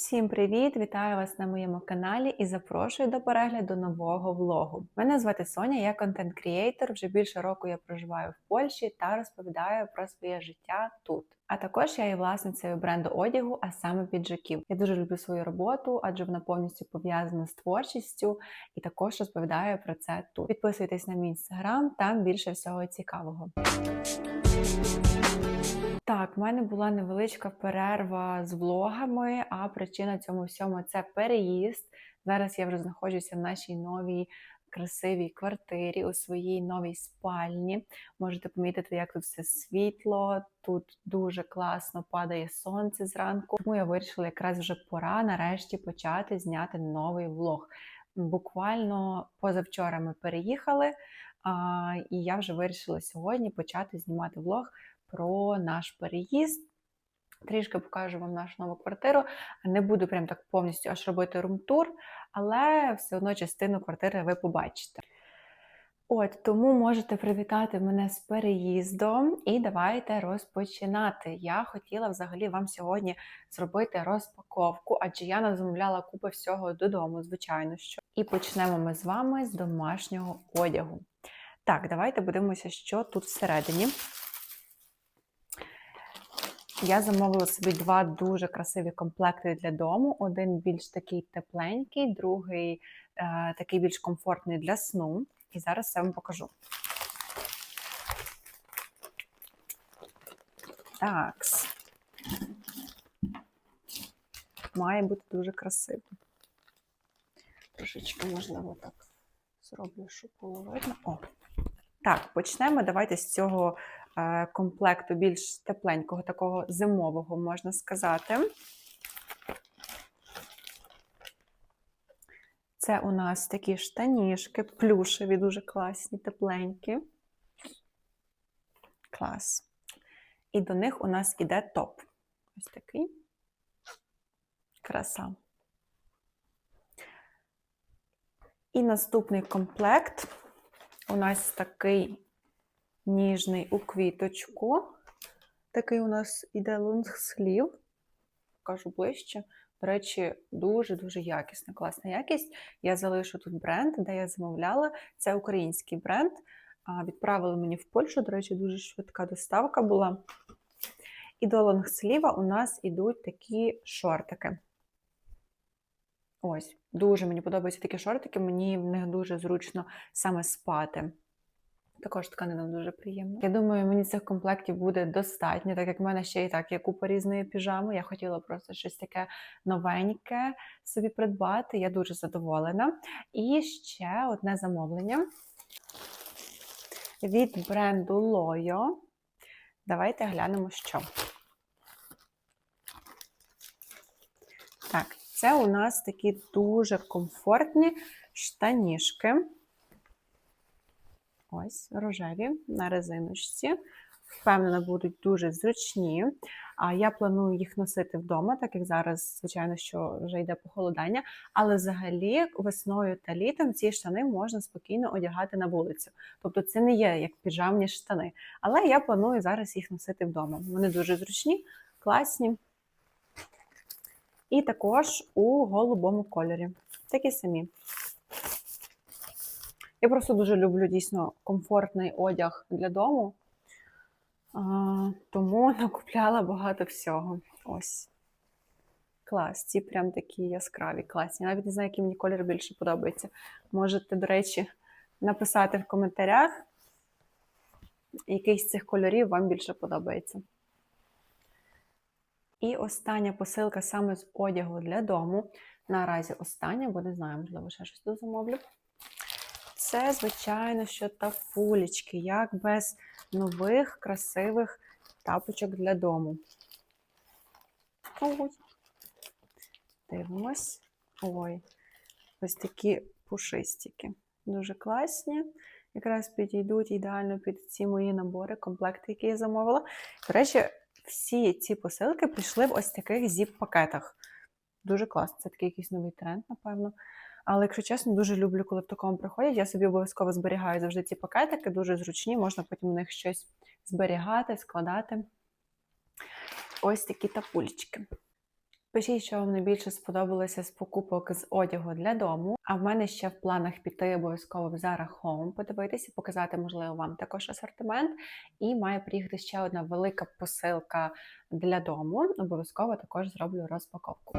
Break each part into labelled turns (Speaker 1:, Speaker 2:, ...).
Speaker 1: Всім привіт! Вітаю вас на моєму каналі і запрошую до перегляду нового влогу. Мене звати Соня, я контент-крієйтор. Вже більше року я проживаю в Польщі та розповідаю про своє життя тут. А також я є власницею бренду одягу, а саме піджаків. Я дуже люблю свою роботу, адже вона повністю пов'язана з творчістю, і також розповідаю про це тут. Підписуйтесь на мій інстаграм, там більше всього цікавого. Так, в мене була невеличка перерва з влогами, а причина цьому всьому це переїзд. Зараз я вже знаходжуся в нашій новій красивій квартирі, у своїй новій спальні. Можете помітити, як тут все світло, тут дуже класно падає сонце зранку. Тому я вирішила, якраз вже пора нарешті почати зняти новий влог. Буквально позавчора ми переїхали, а, і я вже вирішила сьогодні почати знімати влог про наш переїзд. Трішки покажу вам нашу нову квартиру. Не буду прям так повністю аж робити румтур, але все одно частину квартири ви побачите. От, тому можете привітати мене з переїздом і давайте розпочинати. Я хотіла взагалі вам сьогодні зробити розпаковку, адже я назамовляла купу всього додому, звичайно що. І почнемо ми з вами з домашнього одягу. Так, давайте подивимося, що тут всередині. Я замовила собі два дуже красиві комплекти для дому. Один більш такий тепленький, другий е, такий більш комфортний для сну. І зараз все вам покажу. Так. Має бути дуже красиво. Трошечки, можливо, так зроблю, щоб було видно. О! Так, почнемо. Давайте з цього комплекту більш тепленького, такого зимового, можна сказати. Це у нас такі штанішки, плюшеві, дуже класні, тепленькі. Клас. І до них у нас іде топ. Ось такий. Краса. І наступний комплект у нас такий ніжний у квіточку. Такий у нас іде лонгслів. Покажу ближче. До речі, дуже-дуже якісна, класна якість. Я залишу тут бренд, де я замовляла. Це український бренд. Відправили мені в Польщу, до речі, дуже швидка доставка була. І до лонгсліва у нас ідуть такі шортики. Ось, дуже мені подобаються такі шортики, мені в них дуже зручно саме спати. Також тканина дуже приємна. Я думаю, мені цих комплектів буде достатньо, так як в мене ще і так є купа різної піжами. Я хотіла просто щось таке новеньке собі придбати. Я дуже задоволена. І ще одне замовлення від бренду Loyo. Давайте глянемо, що. Так, це у нас такі дуже комфортні штанішки. Ось, рожеві на резиночці. Впевнена, будуть дуже зручні. А я планую їх носити вдома, так як зараз, звичайно, що вже йде похолодання. Але взагалі весною та літом ці штани можна спокійно одягати на вулицю. Тобто це не є як піжамні штани. Але я планую зараз їх носити вдома. Вони дуже зручні, класні. І також у голубому кольорі. Такі самі. Я просто дуже люблю дійсно комфортний одяг для дому, тому накупляла багато всього. Ось. Клас, ці прям такі яскраві, класні. Навіть не знаю, який мені колір більше подобається. Можете, до речі, написати в коментарях, який з цих кольорів вам більше подобається. І остання посилка саме з одягу для дому. Наразі остання, бо не знаю, можливо, ще щось замовлю. Це, звичайно, що тафулечки, як без нових красивих тапочок для дому. Ось. Дивимось. Ой, ось такі пушистики. Дуже класні. Якраз підійдуть ідеально під ці мої набори, комплекти, які я замовила. До речі, всі ці посилки прийшли в ось таких зіп-пакетах. Дуже класно. Це такий якийсь новий тренд, напевно. Але, якщо чесно, дуже люблю, коли в такому приходять. Я собі обов'язково зберігаю завжди ці пакетики, дуже зручні, можна потім в них щось зберігати, складати. Ось такі тапульчики. Пишіть, що вам найбільше сподобалося з покупок з одягу для дому. А в мене ще в планах піти обов'язково в Zara Home, подивитися, показати, можливо, вам також асортимент. І має приїхати ще одна велика посилка для дому. Обов'язково також зроблю розпаковку.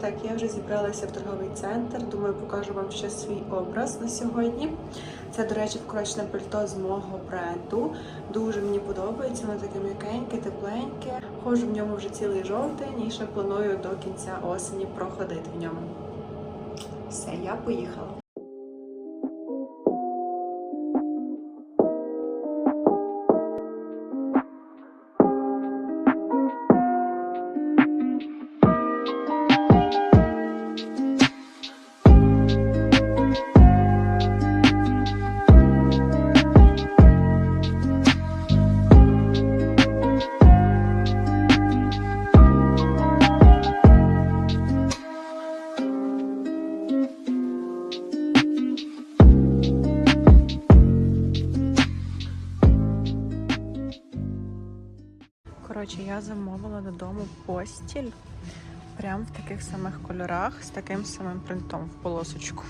Speaker 2: Так, я вже зібралася в торговий центр. Думаю, покажу вам ще свій образ на сьогодні. Це, до речі, вкорочене пальто з мого бренду. Дуже мені подобається, воно таке м'якеньке, тепленьке. Ходжу в ньому вже цілий жовтень і ще планую до кінця осені проходити в ньому. Все, я поїхала.
Speaker 1: Коротше, я замовила додому постіль прям в таких самих кольорах з таким самим принтом в полосочку.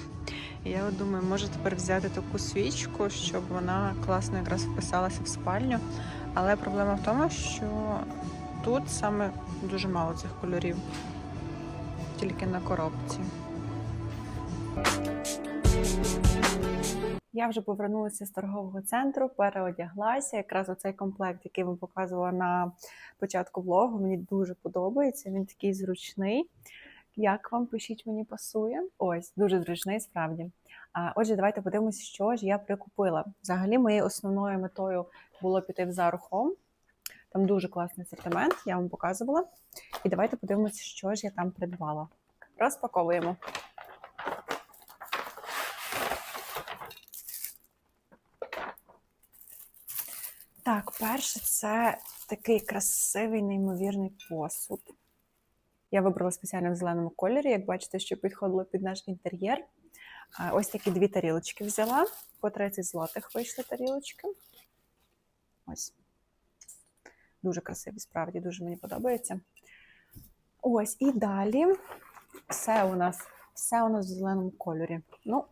Speaker 1: І я думаю, може тепер взяти таку свічку, щоб вона класно якраз вписалася в спальню. Але проблема в тому, що тут саме дуже мало цих кольорів, тільки на коробці. Я вже повернулася з торгового центру, переодяглася. Якраз оцей комплект, який вам показувала на початку влогу, мені дуже подобається. Він такий зручний. Як вам пишіть, мені пасує? Ось, дуже зручний, справді. А, Отже, давайте подивимося, що ж я прикупила. Взагалі, моєю основною метою було піти в Zara Home. Там дуже класний асортимент, я вам показувала. І давайте подивимося, що ж я там придбала. Розпаковуємо. Так, перше, це такий красивий, неймовірний посуд. Я вибрала спеціально в зеленому кольорі, як бачите, що підходило під наш інтер'єр. Ось такі дві тарілочки взяла. По 30 злотих вийшли тарілочки. Ось. Дуже красиві, справді, дуже мені подобається. Ось, і далі все у нас, все у нас в зеленому кольорі. Ну,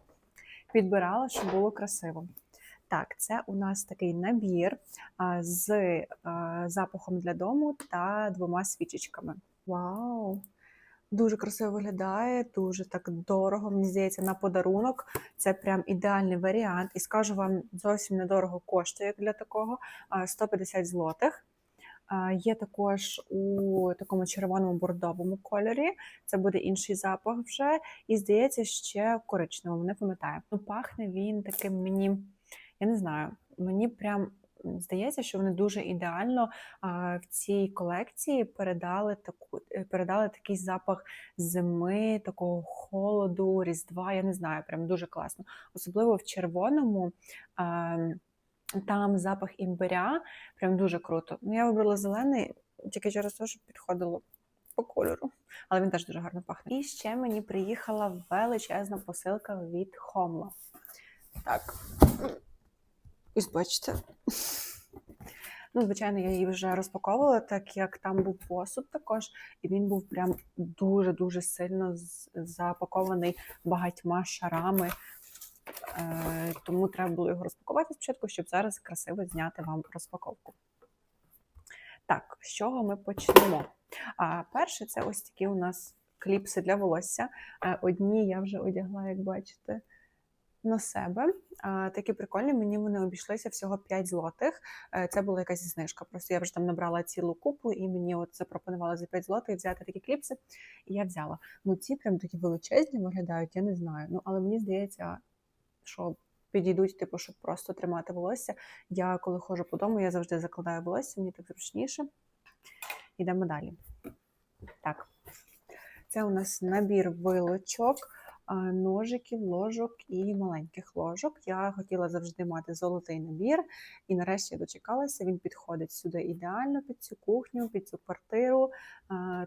Speaker 1: підбирала, щоб було красиво. Так, це у нас такий набір з запахом для дому та двома свічечками. Вау! Дуже красиво виглядає, дуже так дорого. Мені здається, на подарунок це прям ідеальний варіант. І скажу вам, зовсім недорого коштує для такого 150 злотих. Є також у такому червоному бордовому кольорі. Це буде інший запах вже. І здається, ще коричневому, не пам'ятаю. Ну, пахне він таким мені. Я не знаю, мені прям здається, що вони дуже ідеально в цій колекції передали таку, е, передали такий запах зими, такого холоду, різдва. Я не знаю, прям дуже класно. Особливо в червоному. Там запах імбиря, прям дуже круто. Ну, я вибрала зелений тільки через те, що підходило по кольору, але він теж дуже гарно пахне. І ще мені приїхала величезна посилка від Хомла. Так, Ось бачите. Ну, звичайно, я її вже розпаковувала, так як там був посуд також, і він був прям дуже-дуже сильно запакований багатьма шарами. Е, Тому треба було його розпакувати спочатку, щоб зараз красиво зняти вам розпаковку. Так, з чого ми почнемо? А перше, це ось такі у нас кліпси для волосся. Е, одні я вже одягла, як бачите на себе. Такі прикольні, мені вони обійшлися всього 5 злотих. Е, це була якась знижка. Просто я вже там набрала цілу купу, і мені от запропонували за 5 злотих взяти такі кліпси, і я взяла. Ну, ці прям такі величезні виглядають, я не знаю. Ну, але мені здається, що підійдуть, типу, щоб просто тримати волосся. Я коли ходжу по дому, я завжди закладаю волосся, мені так зручніше. Йдемо далі. Так, це у нас набір вилочок ножиків, ложок і маленьких ложок. Я хотіла завжди мати золотий набір, і нарешті я дочекалася. Він підходить сюди ідеально під цю кухню, під цю квартиру.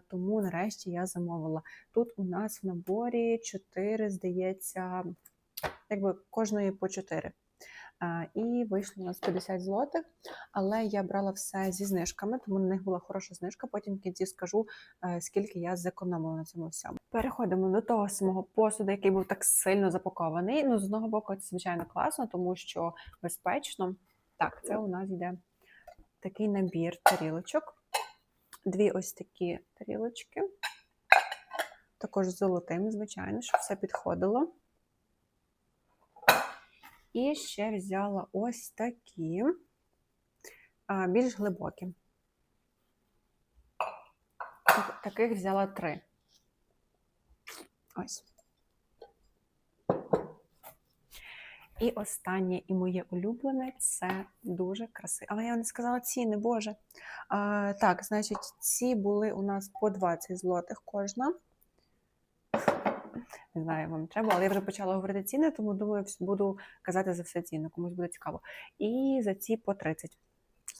Speaker 1: Тому нарешті я замовила. Тут у нас в наборі 4, здається, якби кожної по 4. І вийшло у нас 50 злотих, але я брала все зі знижками, тому на них була хороша знижка. Потім в кінці скажу, е, скільки я зекономила на цьому всьому. Переходимо до того самого посуду, який був так сильно запакований. Ну, з одного боку, це звичайно класно, тому що безпечно. Так, це у нас йде такий набір тарілочок. Дві ось такі тарілочки. Також золотим, звичайно, щоб все підходило. І ще взяла ось такі, більш глибокі. Таких взяла три. Ось. І останнє і моє улюблене це дуже красиво. Але я не сказала ціни, Боже. А, так, значить, ці були у нас по 20 злотих кожна. Не знаю, вам треба, але я вже почала говорити ціни, тому думаю, буду казати за все ціни, комусь буде цікаво. І за ці по 30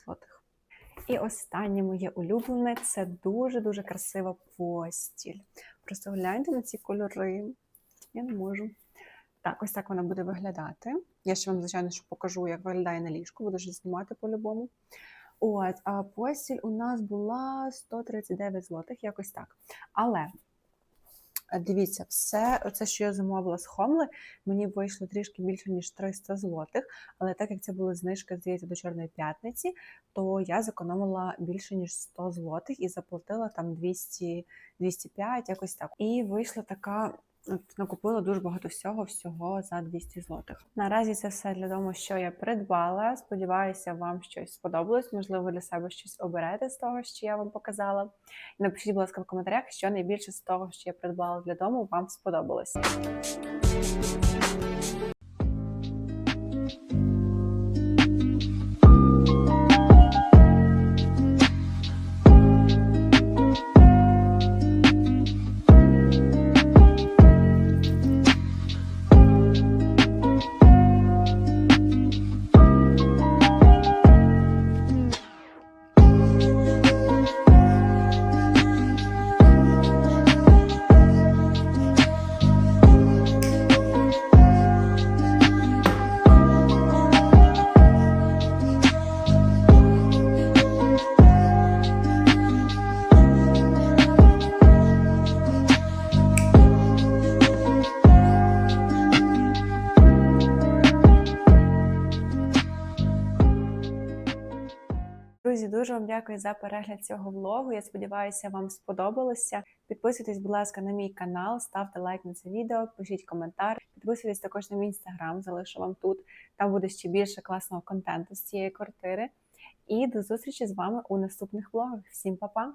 Speaker 1: злотих. І останнє моє улюблене це дуже-дуже красива постіль. Просто гляньте на ці кольори. Я не можу. Так, ось так вона буде виглядати. Я ще вам, звичайно, що покажу, як виглядає на ліжку, буду вже знімати по-любому. От, а постіль у нас була 139 злотих, якось так. Але дивіться, все це, що я замовила з Хомли, мені вийшло трішки більше, ніж 300 злотих. Але так як це були знижки, здається, до Чорної п'ятниці, то я зекономила більше, ніж 100 злотих і заплатила там 200, 205, якось так. І вийшла така. Накупила дуже багато всього, всього за 200 злотих. Наразі це все для дому, що я придбала. Сподіваюся, вам щось сподобалось. Можливо, для себе щось оберете з того, що я вам показала. І напишіть, будь ласка, в коментарях, що найбільше з того, що я придбала для дому, вам сподобалось. Друзі, дуже вам дякую за перегляд цього влогу. Я сподіваюся, вам сподобалося. Підписуйтесь, будь ласка, на мій канал, ставте лайк на це відео, пишіть коментар. Підписуйтесь також на мій інстаграм, залишу вам тут. Там буде ще більше класного контенту з цієї квартири. І до зустрічі з вами у наступних влогах. Всім па-па!